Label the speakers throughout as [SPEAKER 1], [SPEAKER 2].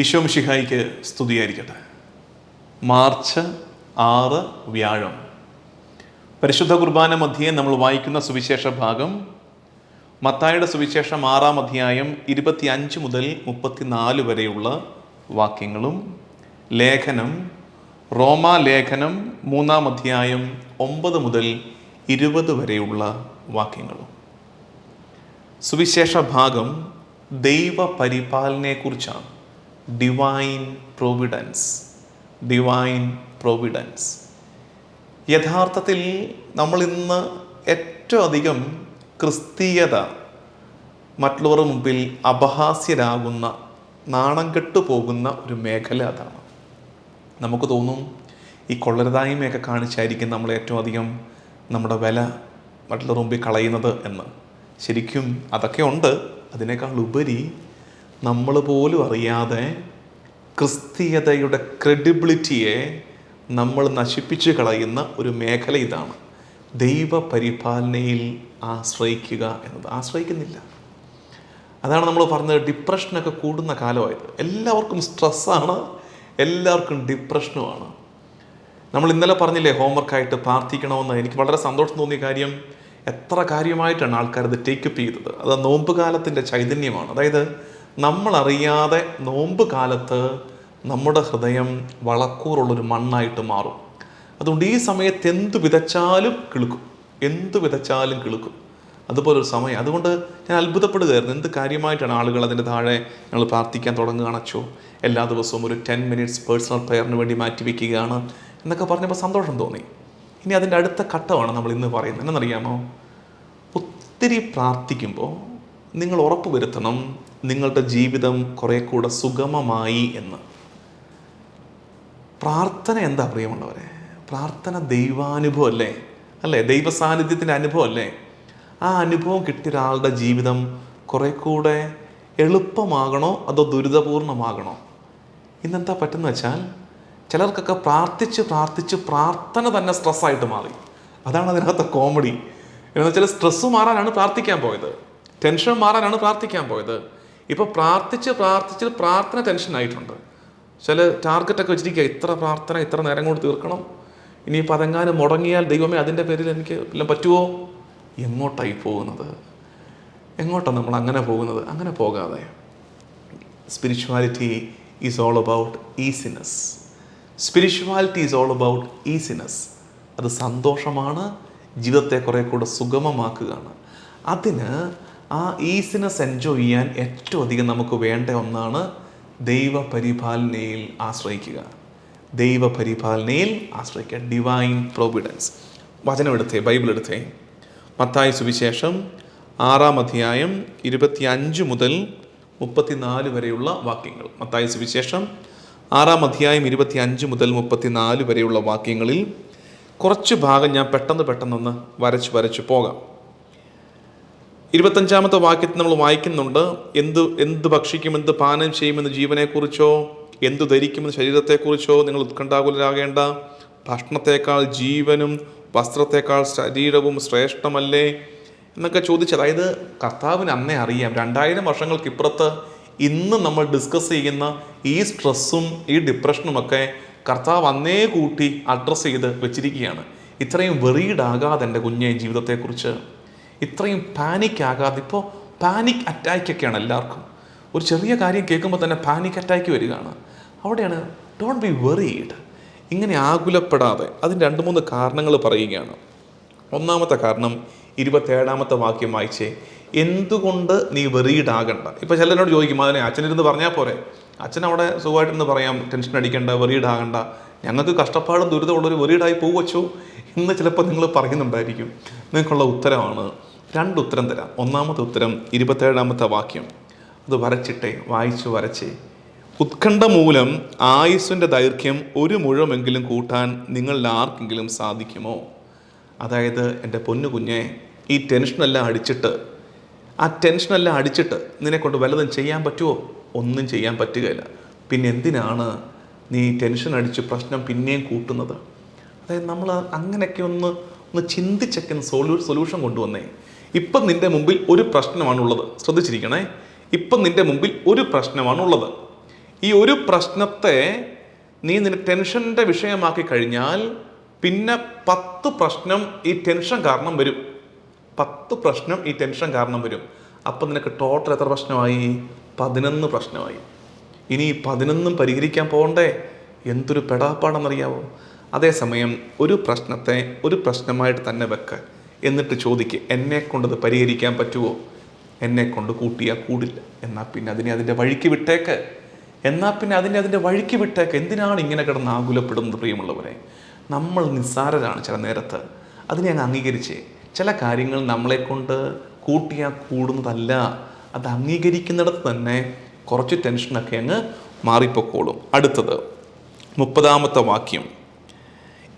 [SPEAKER 1] ഈശോ മിഷിഹായിക്ക് സ്തുതിയായിരിക്കട്ടെ. മാർച്ച് ആറ് വ്യാഴം. പരിശുദ്ധ കുർബാന മധ്യേ നമ്മൾ വായിക്കുന്ന സുവിശേഷ ഭാഗം മത്തായുടെ സുവിശേഷം ആറാം അധ്യായം ഇരുപത്തി അഞ്ച് മുതൽ മുപ്പത്തിനാല് വരെയുള്ള വാക്യങ്ങളും ലേഖനം റോമാ ലേഖനം മൂന്നാം അധ്യായം ഒമ്പത് മുതൽ ഇരുപത് വരെയുള്ള വാക്യങ്ങളും. സുവിശേഷ ഭാഗം ദൈവ പരിപാലനയെക്കുറിച്ചാണ് ഡിവൈൻ പ്രൊവിഡൻസ് ഡിവൈൻ പ്രൊവിഡൻസ് യഥാർത്ഥത്തിൽ നമ്മൾ ഇന്ന് ഏറ്റവും അധികം ക്രിസ്തീയത മറ്റുള്ളവരുടെ മുമ്പിൽ അപഹാസ്യരാകുന്ന നാണം കെട്ടു പോകുന്ന ഒരു മേഖല അതാണ്. നമുക്ക് തോന്നും ഈ കൊള്ളരുതായ്മയൊക്കെ കാണിച്ചായിരിക്കും നമ്മൾ ഏറ്റവും അധികം നമ്മുടെ വില മറ്റുള്ളവരുടെ മുമ്പിൽ കളയുന്നത് എന്ന്. ശരിക്കും അതൊക്കെ ഉണ്ട്. അതിനേക്കാൾ ഉപരി നമ്മൾ പോലും അറിയാതെ ക്രിസ്തീയതയുടെ ക്രെഡിബിലിറ്റിയെ നമ്മൾ നശിപ്പിച്ച് കളയുന്ന ഒരു മേഖല ഇതാണ്. ദൈവ പരിപാലനയിൽ ആശ്രയിക്കുക എന്നത്. ആശ്രയിക്കുന്നില്ല. അതാണ് നമ്മൾ പറഞ്ഞത് ഡിപ്രഷനൊക്കെ കൂടുന്ന കാലമായത്. എല്ലാവർക്കും സ്ട്രെസ്സാണ് എല്ലാവർക്കും ഡിപ്രഷനുമാണ് നമ്മൾ ഇന്നലെ പറഞ്ഞില്ലേ ഹോംവർക്കായിട്ട് പ്രാർത്ഥിക്കണമെന്ന്. എനിക്ക് വളരെ സന്തോഷം തോന്നിയ കാര്യം എത്ര കാര്യമായിട്ടാണ് ആൾക്കാർ ഇത് ടേക്കപ്പ് ചെയ്തത്. അത് നോമ്പ് കാലത്തിന്റെ ചൈതന്യമാണ്. അതായത് നമ്മളറിയാതെ നോമ്പ് കാലത്ത് നമ്മുടെ ഹൃദയം വളക്കൂറുള്ളൊരു മണ്ണായിട്ട് മാറും. അതുകൊണ്ട് ഈ സമയത്ത് എന്ത് വിതച്ചാലും കിളുക്കും. എന്ത് വിതച്ചാലും കിളുക്കും. അതുപോലൊരു സമയം. അതുകൊണ്ട് ഞാൻ അത്ഭുതപ്പെടുകയായിരുന്നു. എന്ത് കാര്യമായിട്ടാണ് ആളുകൾ അതിന്റെ താഴെ ഞങ്ങൾ പ്രാർത്ഥിക്കാൻ തുടങ്ങുകയാണച്ചോ എല്ലാ ദിവസവും ഒരു ടെൻ മിനിറ്റ്സ് പേഴ്സണൽ പ്രെയറിന് വേണ്ടി മാറ്റിവെക്കുകയാണ് എന്നൊക്കെ പറഞ്ഞപ്പോൾ സന്തോഷം തോന്നി. ഇനി അതിന്റെ അടുത്ത ഘട്ടമാണ് നമ്മൾ ഇന്ന് പറയുന്നത്. എന്നറിയാമോ? ഒത്തിരി പ്രാർത്ഥിക്കുമ്പോൾ നിങ്ങൾ ഉറപ്പ് വരുത്തണം നിങ്ങളുടെ ജീവിതം കുറേ കൂടെ സുഗമമായി എന്ന്. പ്രാർത്ഥന എന്താ പ്രിയമുള്ളവരെ? പ്രാർത്ഥന ദൈവാനുഭവം അല്ലേ? അല്ലേ? ദൈവ സാന്നിധ്യത്തിന്റെ അനുഭവം അല്ലേ? ആ അനുഭവം കിട്ടിയ ഒരാളുടെ ജീവിതം കുറേ കൂടെ എളുപ്പമാകണോ അതോ ദുരിതപൂർണമാകണോ? ഇന്നെന്താ പറ്റുന്ന വെച്ചാൽ ചിലർക്കൊക്കെ പ്രാർത്ഥിച്ച് പ്രാർത്ഥിച്ച് പ്രാർത്ഥന തന്നെ സ്ട്രെസ്സായിട്ട് മാറി. അതാണ് അതിനകത്തെ കോമഡി. എന്ന് വെച്ചാൽ സ്ട്രെസ്സ് മാറാനാണ് പ്രാർത്ഥിക്കാൻ പോയത്. ടെൻഷൻ മാറാനാണ് പ്രാർത്ഥിക്കാൻ പോയത്. ഇപ്പോൾ പ്രാർത്ഥിച്ച് പ്രാർത്ഥിച്ച് പ്രാർത്ഥന ടെൻഷനായിട്ടുണ്ട്. ചില ടാർഗറ്റൊക്കെ വെച്ചിരിക്കുക ഇത്ര പ്രാർത്ഥന ഇത്ര നേരം കൊണ്ട് തീർക്കണം. ഇനി അതെങ്ങാനും മുടങ്ങിയാൽ ദൈവമേ അതിന്റെ പേരിൽ എനിക്ക് എല്ലാം പറ്റുമോ എങ്ങോട്ടായി പോകുന്നത്? എങ്ങോട്ടാണ് നമ്മൾ അങ്ങനെ പോകുന്നത്? അങ്ങനെ പോകാതെ. Spirituality is all about easiness spirituality is all about easiness അത് സന്തോഷമാണ് ജീവിതത്തെ കുറേ കൂടെ സുഗമമാക്കുകയാണ്. അതിന് ആ ഈസിനെസ് എൻജോയ് ചെയ്യാൻ ഏറ്റവും അധികം നമുക്ക് വേണ്ട ഒന്നാണ് ദൈവപരിപാലനയിൽ ആശ്രയിക്കുക. ദൈവപരിപാലനയിൽ ആശ്രയിക്കുക. ഡിവൈൻ പ്രോവിഡൻസ് വചനം എടുത്തേ ബൈബിൾ എടുത്തേ മത്തായ സുവിശേഷം ആറാം അധ്യായം ഇരുപത്തി അഞ്ച് മുതൽ മുപ്പത്തിനാല് വരെയുള്ള വാക്യങ്ങൾ. മത്തായ സുവിശേഷം ആറാം അധ്യായം ഇരുപത്തി അഞ്ച് മുതൽ മുപ്പത്തിനാല് വരെയുള്ള വാക്യങ്ങളിൽ കുറച്ച് ഭാഗം ഞാൻ പെട്ടെന്ന് പെട്ടെന്നൊന്ന് വരച്ച് വരച്ച് പോകാം. ഇരുപത്തഞ്ചാമത്തെ വാക്യത്തിൽ നമ്മൾ വായിക്കുന്നുണ്ട് എന്ത് എന്ത് ഭക്ഷിക്കും എന്ത് പാനം ചെയ്യുമെന്ന് ജീവനെക്കുറിച്ചോ എന്തു ധരിക്കുമെന്ന് ശരീരത്തെക്കുറിച്ചോ നിങ്ങൾ ഉത്കണ്ഠാകുലരാകേണ്ട. ഭക്ഷണത്തെക്കാൾ ജീവനും വസ്ത്രത്തെക്കാൾ ശരീരവും ശ്രേഷ്ഠമല്ലേ? എന്നൊക്കെ ചോദിച്ച് അതായത് കർത്താവിന് അന്നേ അറിയാം രണ്ടായിരം വർഷങ്ങൾക്ക് ഇപ്പുറത്ത് ഇന്ന് നമ്മൾ ഡിസ്കസ് ചെയ്യുന്ന ഈ സ്ട്രെസ്സും ഈ ഡിപ്രഷനുമൊക്കെ കർത്താവ് അന്നേ കൂട്ടി അഡ്രസ്സ് ചെയ്ത് വെച്ചിരിക്കുകയാണ്. ഇത്രയും വെറീഡ് ആകാതെ എന്റെ കുഞ്ഞെ ജീവിതത്തെക്കുറിച്ച്. ഇത്രയും പാനിക് ആകാതെ ഇപ്പോൾ പാനിക് അറ്റാക്കൊക്കെയാണ് എല്ലാവർക്കും. ഒരു ചെറിയ കാര്യം കേൾക്കുമ്പോൾ തന്നെ പാനിക് അറ്റാക്ക് വരികയാണ്. അവിടെയാണ് ഡോണ്ട് ബി വെറീഡ് ഇങ്ങനെ ആകുലപ്പെടാതെ അതിന് രണ്ട് മൂന്ന് കാരണങ്ങൾ പറയുകയാണ്. ഒന്നാമത്തെ കാരണം ഇരുപത്തേഴാമത്തെ വാക്യം വായിച്ചേ എന്തുകൊണ്ട് നീ വെറീഡ് ആകണ്ട? ഇപ്പോൾ ചിലരോട് ചോദിക്കും അതിനെ അച്ഛനിരുന്ന് പറഞ്ഞാൽ പോരെ? അച്ഛൻ അവിടെ സുഖമായിട്ടിരുന്ന് പറയാം ടെൻഷൻ അടിക്കണ്ട വെറീഡ് ആകണ്ട. ഞങ്ങൾക്ക് കഷ്ടപ്പാടും ദുരിതമുള്ളൊരു വെറീഡായി പോവച്ചോ എന്ന് ചിലപ്പോൾ നിങ്ങൾ പറയുന്നുണ്ടായിരിക്കും. നിങ്ങൾക്കുള്ള ഉത്തരമാണ് രണ്ട് ഉത്തരം തരാം. ഒന്നാമത്തെ ഉത്തരം ഇരുപത്തേഴാമത്തെ വാക്യം. അത് വരച്ചിട്ടെ വായിച്ചു വരച്ചേ. ഉത്കണ്ഠ മൂലം ആയുസ്സിന്റെ ദൈർഘ്യം ഒരു മുഴമെങ്കിലും കൂട്ടാൻ നിങ്ങളിൽ ആർക്കെങ്കിലും സാധിക്കുമോ? അതായത് എന്റെ പൊന്നു കുഞ്ഞെ ഈ ടെൻഷനെല്ലാം അടിച്ചിട്ട് ആ ടെൻഷനെല്ലാം അടിച്ചിട്ട് നിന്നെക്കൊണ്ട് വല്ലതും ചെയ്യാൻ പറ്റുമോ ഒന്നും ചെയ്യാൻ പറ്റുകയില്ല. പിന്നെ എന്തിനാണ് നീ ടെൻഷൻ അടിച്ച് പ്രശ്നം പിന്നെയും കൂട്ടുന്നത്? അതായത് നമ്മൾ അങ്ങനെയൊക്കെ ഒന്ന് ഒന്ന് ചിന്തിച്ചൊക്കെ സൊല്യൂഷൻ കൊണ്ടുവന്നേ. ഇപ്പം നിന്റെ മുമ്പിൽ ഒരു പ്രശ്നമാണുള്ളത്. ശ്രദ്ധിച്ചിരിക്കണേ. ഇപ്പം നിന്റെ മുമ്പിൽ ഒരു പ്രശ്നമാണുള്ളത്. ഈ ഒരു പ്രശ്നത്തെ നീ നിന്റെ ടെൻഷന്റെ വിഷയമാക്കി കഴിഞ്ഞാൽ പിന്നെ പത്ത് പ്രശ്നം ഈ ടെൻഷൻ കാരണം വരും. പത്ത് പ്രശ്നം ഈ ടെൻഷൻ കാരണം വരും. അപ്പം നിനക്ക് ടോട്ടൽ എത്ര പ്രശ്നമായി? പതിനൊന്ന് പ്രശ്നമായി. ഇനി പതിനൊന്നും പരിഹരിക്കാൻ പോകണ്ടേ? എന്തൊരു പെടാപ്പാടെന്നറിയാവോ? അതേസമയം ഒരു പ്രശ്നത്തെ ഒരു പ്രശ്നമായിട്ട് തന്നെ വെക്ക എന്നിട്ട് ചോദിക്കുക എന്നെ കൊണ്ടത് പരിഹരിക്കാൻ പറ്റുമോ എന്നെ കൊണ്ട് കൂട്ടിയാൽ കൂടില്ല. എന്നാൽ പിന്നെ അതിനെ അതിന്റെ വഴിക്ക് വിട്ടേക്ക്. എന്നാൽ പിന്നെ അതിനെ അതിന്റെ വഴിക്ക് വിട്ടേക്ക്. എന്തിനാണ് ഇങ്ങനെ കിടന്ന് ആകുലപ്പെടുന്നത് പ്രിയമുള്ളവരെ? നമ്മൾ നിസ്സാരരാണ് ചില നേരത്ത്. അതിനെ അങ്ങ് അംഗീകരിച്ചേ. ചില കാര്യങ്ങൾ നമ്മളെ കൊണ്ട് കൂട്ടിയാൽ കൂടുന്നതല്ല. അത് അംഗീകരിക്കുന്നിടത്ത് തന്നെ കുറച്ച് ടെൻഷനൊക്കെ അങ്ങ് മാറിപ്പോക്കോളും. അടുത്തത് മുപ്പതാമത്തെ വാക്യം.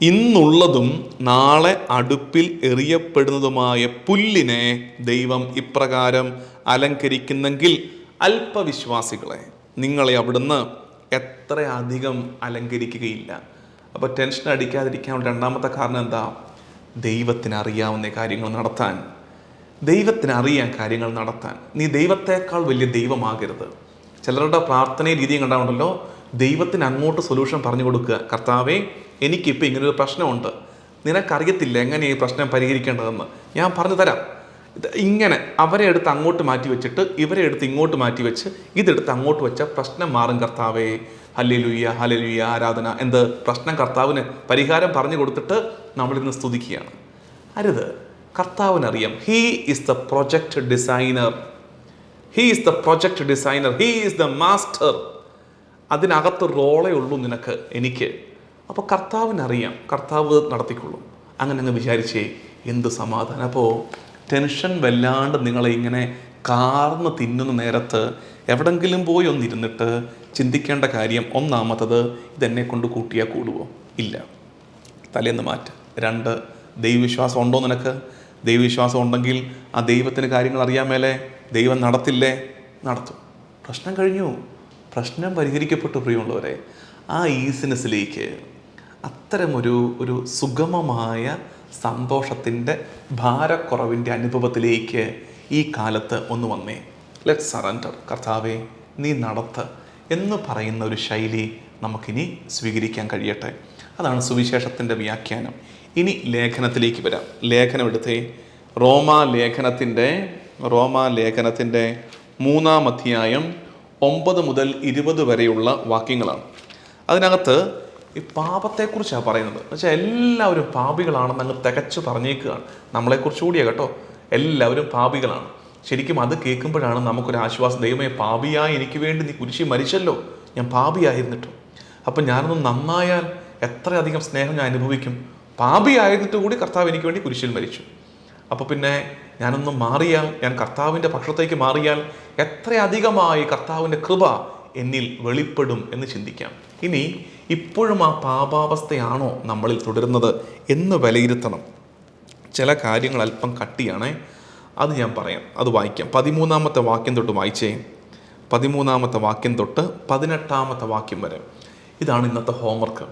[SPEAKER 1] ഇന്നുള്ളതും നാളെ അടുപ്പിൽ എറിയപ്പെടുന്നതുമായ പുല്ലിനെ ദൈവം ഇപ്രകാരം അലങ്കരിക്കുന്നെങ്കിൽ അല്പവിശ്വാസികളെ നിങ്ങളെ അവിടുന്ന് എത്ര അധികം അലങ്കരിക്കുകയില്ല. അപ്പോൾ ടെൻഷൻ അടിക്കാതിരിക്കാൻ രണ്ടാമത്തെ കാരണം എന്താ? ദൈവത്തിന് അറിയാവുന്ന കാര്യങ്ങൾ നടത്താൻ. ദൈവത്തിന് അറിയാൻ കാര്യങ്ങൾ നടത്താൻ. നീ ദൈവത്തേക്കാൾ വലിയ ദൈവമാകരുത്. ചിലരുടെ പ്രാർത്ഥന രീതി കണ്ടാണല്ലോ ദൈവത്തിന് അങ്ങോട്ട് സൊല്യൂഷൻ പറഞ്ഞു കൊടുക്കുക. കർത്താവേ എനിക്കിപ്പോൾ ഇങ്ങനൊരു പ്രശ്നമുണ്ട്. നിനക്കറിയത്തില്ല എങ്ങനെ ഈ പ്രശ്നം പരിഹരിക്കേണ്ടതെന്ന്? ഞാൻ പറഞ്ഞു തരാം. ഇങ്ങനെ അവരെ എടുത്ത് അങ്ങോട്ട് മാറ്റി വെച്ചിട്ട് ഇവരെ എടുത്ത് ഇങ്ങോട്ട് മാറ്റി വെച്ച് ഇതെടുത്ത് അങ്ങോട്ട് വെച്ച പ്രശ്നം മാറും കർത്താവേ. ഹലലുയ്യ ഹലലുയ്യ ആരാധന എന്ത്? പ്രശ്നം കർത്താവിന് പരിഹാരം പറഞ്ഞു കൊടുത്തിട്ട് നമ്മളിന്ന് സ്തുതിക്കുകയാണ്. അരുത്. കർത്താവിനറിയാം. He is the project designer he is the project designer he is the master അതിനകത്ത് റോളേ ഉള്ളൂ നിനക്ക് എനിക്ക്. അപ്പോൾ കർത്താവിനറിയാം കർത്താവ് നടത്തിക്കൊള്ളും. അങ്ങനെ അങ്ങ് വിചാരിച്ചേ എന്ത് സമാധാനം. അപ്പോൾ ടെൻഷൻ വല്ലാണ്ട് നിങ്ങളെ ഇങ്ങനെ കാർന്ന് തിന്നുന്ന നേരത്ത് എവിടെങ്കിലും പോയി ഒന്നിരുന്നിട്ട് ചിന്തിക്കേണ്ട കാര്യം ഒന്നാമത്തത് ഇതെന്നെ കൊണ്ട് കൂട്ടിയാൽ കൂടുവോ? ഇല്ല. തലേന്ന് മാറ്റ. രണ്ട് ദൈവവിശ്വാസം ഉണ്ടോ നിനക്ക്? ദൈവവിശ്വാസം ഉണ്ടെങ്കിൽ ആ ദൈവത്തിന് കാര്യങ്ങൾ അറിയാൻ മേലെ ദൈവം നടത്തില്ലേ? നടത്തും. പ്രശ്നം കഴിഞ്ഞു. പ്രശ്നം പരിഹരിക്കപ്പെട്ടു പ്രിയമുള്ളവരെ. ആ ഈസിനെസ്സിലേക്ക് അത്തരമൊരു ഒരു സുഗമമായ സന്തോഷത്തിന്റെ ഭാരക്കുറവിന്റെ അനുഭവത്തിലേക്ക് ഈ കാലത്ത് ഒന്ന് വന്നേ. ലെറ്റ് സറണ്ടർ കർത്താവെ നീ നടത്ത് എന്ന് പറയുന്ന ഒരു ശൈലി നമുക്കിനി സ്വീകരിക്കാൻ കഴിയട്ടെ. അതാണ് സുവിശേഷത്തിന്റെ വ്യാഖ്യാനം. ഇനി ലേഖനത്തിലേക്ക് വരാം. ലേഖനം എടുത്തേ റോമാ ലേഖനത്തിന്റെ റോമാ ലേഖനത്തിന്റെ മൂന്നാം അധ്യായം ഒമ്പത് മുതൽ ഇരുപത് വരെയുള്ള വാക്യങ്ങളാണ്. അതിനകത്ത് ഈ പാപത്തെക്കുറിച്ചാണ് പറയുന്നത്. പക്ഷേ എല്ലാവരും പാപികളാണെന്ന് അങ്ങ് തികച്ചു പറഞ്ഞേക്കുകയാണ്. നമ്മളെക്കുറിച്ച് കൂടിയാ കേട്ടോ. എല്ലാവരും പാപികളാണ്. ശരിക്കും അത് കേൾക്കുമ്പോഴാണ് നമുക്കൊരു ആശ്വാസം. ദൈവമേ പാപിയായി എനിക്ക് വേണ്ടി നീ കുരിശി മരിച്ചല്ലോ. ഞാൻ പാപിയായിരുന്നിട്ടും. അപ്പം ഞാനൊന്ന് നന്നായാൽ എത്രയധികം സ്നേഹം ഞാൻ അനുഭവിക്കും? പാപിയായിരുന്നിട്ട് കൂടി കർത്താവ് എനിക്ക് വേണ്ടി കുരിശിൽ മരിച്ചു. അപ്പോൾ പിന്നെ ഞാനൊന്ന് മാറിയാൽ ഞാൻ കർത്താവിന്റെ പക്ഷത്തേക്ക് മാറിയാൽ എത്രയധികമായി കർത്താവിന്റെ കൃപ എന്നിൽ വെളിപ്പെടും എന്ന് ചിന്തിക്കാം. ഇനി ഇപ്പോഴും ആ പാപാവസ്ഥയാണോ നമ്മളിൽ തുടരുന്നത് എന്ന് വിലയിരുത്തണം. ചില കാര്യങ്ങൾ അല്പം കട്ടിയാണേ അത് ഞാൻ പറയാം. അത് വായിക്കാം. പതിമൂന്നാമത്തെ വാക്യം തൊട്ട് വായിച്ചേ. പതിമൂന്നാമത്തെ വാക്യം തൊട്ട് പതിനെട്ടാമത്തെ വാക്യം വരെ. ഇതാണ് ഇന്നത്തെ ഹോംവർക്ക്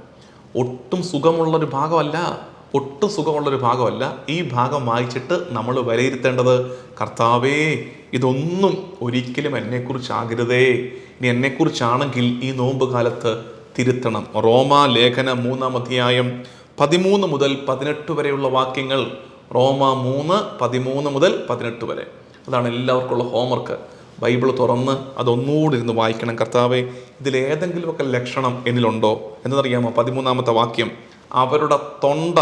[SPEAKER 1] ഒട്ടും സുഖമുള്ളൊരു ഭാഗമല്ല ഒട്ടും സുഖമുള്ളൊരു ഭാഗമല്ല. ഈ ഭാഗം വായിച്ചിട്ട് നമ്മൾ വിലയിരുത്തേണ്ടത് കർത്താവേ ഇതൊന്നും ഒരിക്കലും എന്നെക്കുറിച്ചാകരുതേ ഇനി എന്നെക്കുറിച്ചാണെങ്കിൽ ഈ നോമ്പ് കാലത്ത് തിരുത്തണം. റോമാ ലേഖന മൂന്നാം അധ്യായം പതിമൂന്ന് മുതൽ പതിനെട്ട് വരെയുള്ള വാക്യങ്ങൾ റോമ മൂന്ന് പതിമൂന്ന് മുതൽ പതിനെട്ട് വരെ. അതാണ് എല്ലാവർക്കുള്ള ഹോംവർക്ക്. ബൈബിൾ തുറന്ന് അതൊന്നുകൂടി ഇരുന്ന് വായിക്കണം കർത്താവെ. ഇതിലേതെങ്കിലുമൊക്കെ ലക്ഷണം എന്നിലുണ്ടോ എന്നറിയാമോ? പതിമൂന്നാമത്തെ വാക്യം അവരുടെ തൊണ്ട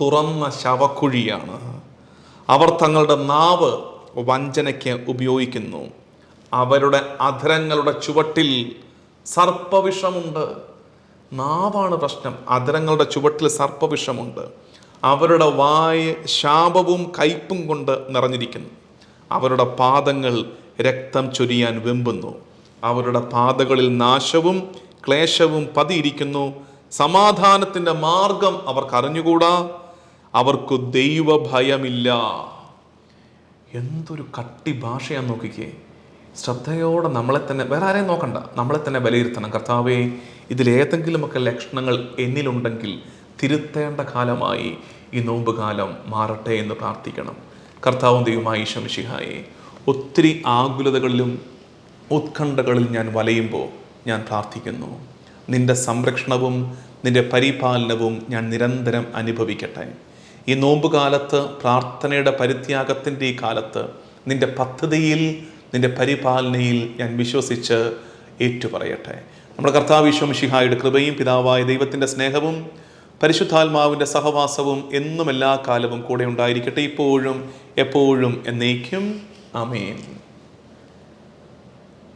[SPEAKER 1] തുറന്ന ശവക്കുഴിയാണ്. അവർ തങ്ങളുടെ നാവ് വഞ്ചനയ്ക്ക് ഉപയോഗിക്കുന്നു. അവരുടെ അധരങ്ങളുടെ ചുവട്ടിൽ സർപ്പവിഷമുണ്ട്. നാവാണ് പ്രശ്നം. അധരങ്ങളുടെ ചുവട്ടിൽ സർപ്പവിഷമുണ്ട്. അവരുടെ വായ് ശാപവും കയ്പും കൊണ്ട് നിറഞ്ഞിരിക്കുന്നു. അവരുടെ പാദങ്ങൾ രക്തം ചൊരിയാൻ വെമ്പുന്നു. അവരുടെ പാതകളിൽ നാശവും ക്ലേശവും പതിയിരിക്കുന്നു. സമാധാനത്തിന്റെ മാർഗം അവർക്ക് അറിഞ്ഞുകൂടാ. അവർക്ക് ദൈവഭയമില്ല. എന്തൊരു കട്ടി ഭാഷയാന്ന് നോക്കിക്കേ. ശ്രദ്ധയോടെ നമ്മളെ തന്നെ വേറെ ആരെയും നോക്കണ്ട. നമ്മളെ തന്നെ വിലയിരുത്തണം കർത്താവെ ഇതിലേതെങ്കിലുമൊക്കെ ലക്ഷണങ്ങൾ എന്നിലുണ്ടെങ്കിൽ തിരുത്തേണ്ട കാലമായി ഈ നോമ്പ് കാലം മാറട്ടെ എന്ന് പ്രാർത്ഥിക്കണം. കർത്താവും ദൈവമായി ശംശിഹായെ ഒത്തിരി ആകുലതകളിലും ഉത്കണ്ഠകളിൽ ഞാൻ വലയുമ്പോൾ ഞാൻ പ്രാർത്ഥിക്കുന്നു. നിന്റെ സംരക്ഷണവും നിന്റെ പരിപാലനവും ഞാൻ നിരന്തരം അനുഭവിക്കട്ടെ. ഈ നോമ്പ് കാലത്ത് പ്രാർത്ഥനയുടെ പരിത്യാഗത്തിന്റെ ഈ കാലത്ത് നിന്റെ പദ്ധതിയിൽ നിന്റെ പരിപാലനയിൽ ഞാൻ വിശ്വസിച്ച് ഏറ്റുപറയട്ടെ. നമ്മുടെ കർത്താവ് വിശ്വമിഷിഹായുടെ കൃപയും പിതാവായ ദൈവത്തിന്റെ സ്നേഹവും പരിശുദ്ധാത്മാവിന്റെ സഹവാസവും എന്നും എല്ലാ കാലവും കൂടെ ഉണ്ടായിരിക്കട്ടെ. ഇപ്പോഴും എപ്പോഴും എന്നേക്കും. ആമേൻ.